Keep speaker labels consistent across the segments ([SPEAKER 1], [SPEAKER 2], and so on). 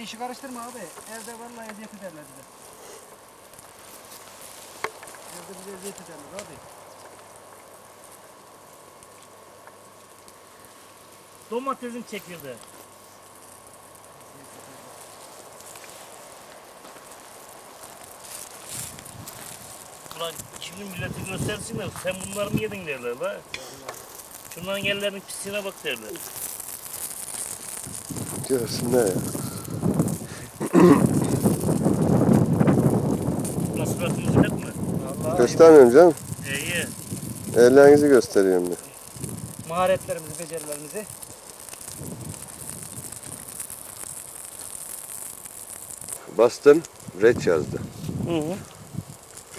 [SPEAKER 1] işi karıştırma abi. Evde vallahi eziyet ederler bize. Evde bize eziyet ederler abi.
[SPEAKER 2] Domatesin çekirdeği. Ulan şimdi milleti göstersinler. Sen bunları mı yedin derler la. Şunların ellerinin pisliğine bak derler.
[SPEAKER 3] Görsünler ya.
[SPEAKER 2] Nasıl suratımızı hep mi?
[SPEAKER 1] Vallahi
[SPEAKER 3] Göstermiyorum canım.
[SPEAKER 2] İyi.
[SPEAKER 3] Ellerinizi gösteriyorum diye.
[SPEAKER 1] maharetlerimizi, becerilerimizi.
[SPEAKER 3] Bastım. Red yazdı.
[SPEAKER 2] Hı hı.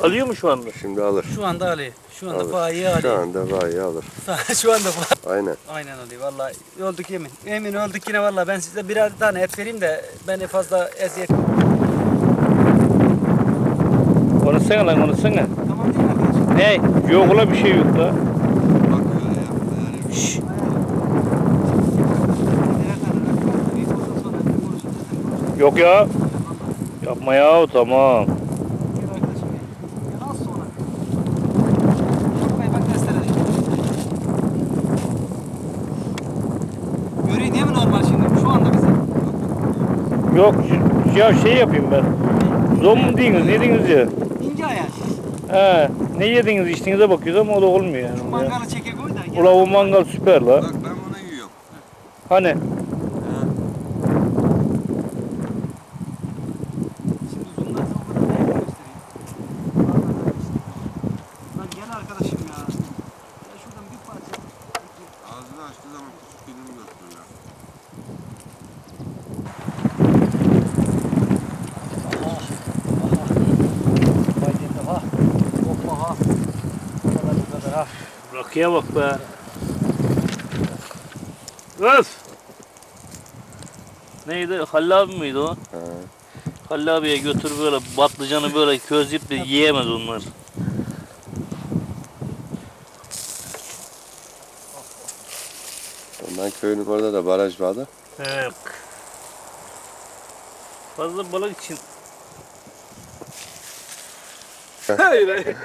[SPEAKER 2] Alıyor mu şu anda?
[SPEAKER 3] Şimdi alır.
[SPEAKER 1] Şu anda Ali. Şu anda
[SPEAKER 3] alır.
[SPEAKER 1] bayi
[SPEAKER 3] Şu
[SPEAKER 1] Ali.
[SPEAKER 3] anda bayi alır.
[SPEAKER 1] Şu anda bu.
[SPEAKER 3] Aynen.
[SPEAKER 1] Aynen Ali vallahi öldük yemin. Emin öldük yine vallahi ben size birer tane et vereyim de beni fazla eziyet.
[SPEAKER 2] Konuşsana lan konuşsana.
[SPEAKER 1] Tamam değil mi?
[SPEAKER 2] Ne? Yok ula bir şey yok da. Şşş.
[SPEAKER 1] Sen
[SPEAKER 2] Yok ya. Yapma ya tamam.
[SPEAKER 1] Gel arkadaşım gel. Gel az sonra. Burayı bak gösterelim. Göreyim değil mi normal şimdi? Şu anda bize.
[SPEAKER 2] Yok ya şey yapayım ben. Zom mu diyiniz ne diyiniz ya?
[SPEAKER 1] İnce ayar.
[SPEAKER 2] He, ne yediniz içtiğinize bakıyoruz ama o da olmuyor yani.
[SPEAKER 1] Şu mangalı çeke koy da. gel.
[SPEAKER 2] Ula o mangal süper la.
[SPEAKER 4] Bak ben bunu yiyorum.
[SPEAKER 2] Hani?
[SPEAKER 1] Şimdi zoom'dan sonra da ben göstereyim. Lan gel arkadaşım ya. Ya şuradan bir parça.
[SPEAKER 4] Ağzını açtığı zaman küçük dilim gösteriyor.
[SPEAKER 1] Vay yeter ha. Hoppa ha. Bu ha.
[SPEAKER 2] Rakıya bak be. Öf! Neydi? Halil abi miydi o?
[SPEAKER 3] Ha.
[SPEAKER 2] Halil abiye götür böyle patlıcanı böyle közleyip de yiyemez onlar.
[SPEAKER 3] Ondan köyün orada da baraj vardı.
[SPEAKER 2] He bak. Fazla balık için
[SPEAKER 1] Öyle.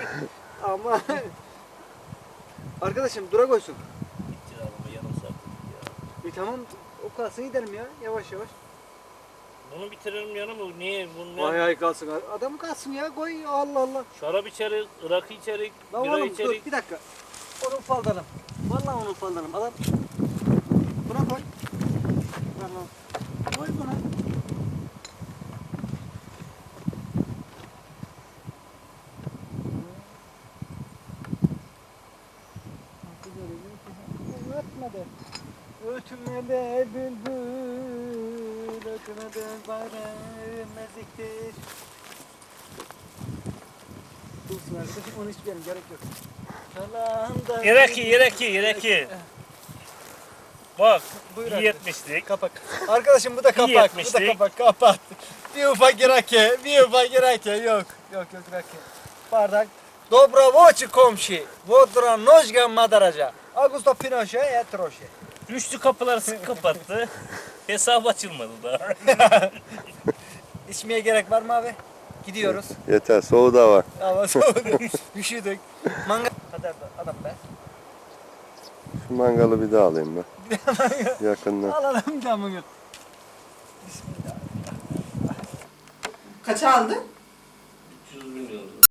[SPEAKER 1] Ama arkadaşım dura koysun.
[SPEAKER 2] Bitir araba yarım saat. Ya.
[SPEAKER 1] E tamam o kalsın gidelim ya yavaş yavaş.
[SPEAKER 2] Bunu bitirelim yanım mı? Niye? Bunu
[SPEAKER 1] Vay ay kalsın. Adam kalsın ya koy Allah Allah.
[SPEAKER 2] Şarap içerik, rakı içerik,
[SPEAKER 1] Lan
[SPEAKER 2] bira
[SPEAKER 1] oğlum dur
[SPEAKER 2] içerik.
[SPEAKER 1] bir dakika. Onu ufaldanım. Vallahi onu ufaldanım. Adam buna koy. Ver lan. Koy buna. Ötmedi. Ötmedi bülbül, ötmedi bayram eziktir. Dursun arkadaşım onu içmeyelim gerek yok. Kalanda
[SPEAKER 2] Yereki, yereki, yereki. Bak,
[SPEAKER 1] Buyur
[SPEAKER 2] iyi etmiştik.
[SPEAKER 1] Kapak. Arkadaşım bu da kapak. Bu da kapak. Kapat. Bir ufak rake. Bir ufak rake. Yok. Yok yok rake. Bardak. Dobra voci komşi. Vodra nožga madaraja. Augusto Pinochet et roše.
[SPEAKER 2] Üçlü kapıları sık kapattı. Hesap açılmadı da.
[SPEAKER 1] İçmeye gerek var mı abi? Gidiyoruz.
[SPEAKER 3] Yeter soğuğu da var.
[SPEAKER 1] Hava soğudu. Üşüdük. Manga kadar da adam be.
[SPEAKER 3] Şu mangalı bir daha alayım ben. Yakından.
[SPEAKER 1] Alalım camını.
[SPEAKER 5] Kaça aldın?
[SPEAKER 2] 300 milyon.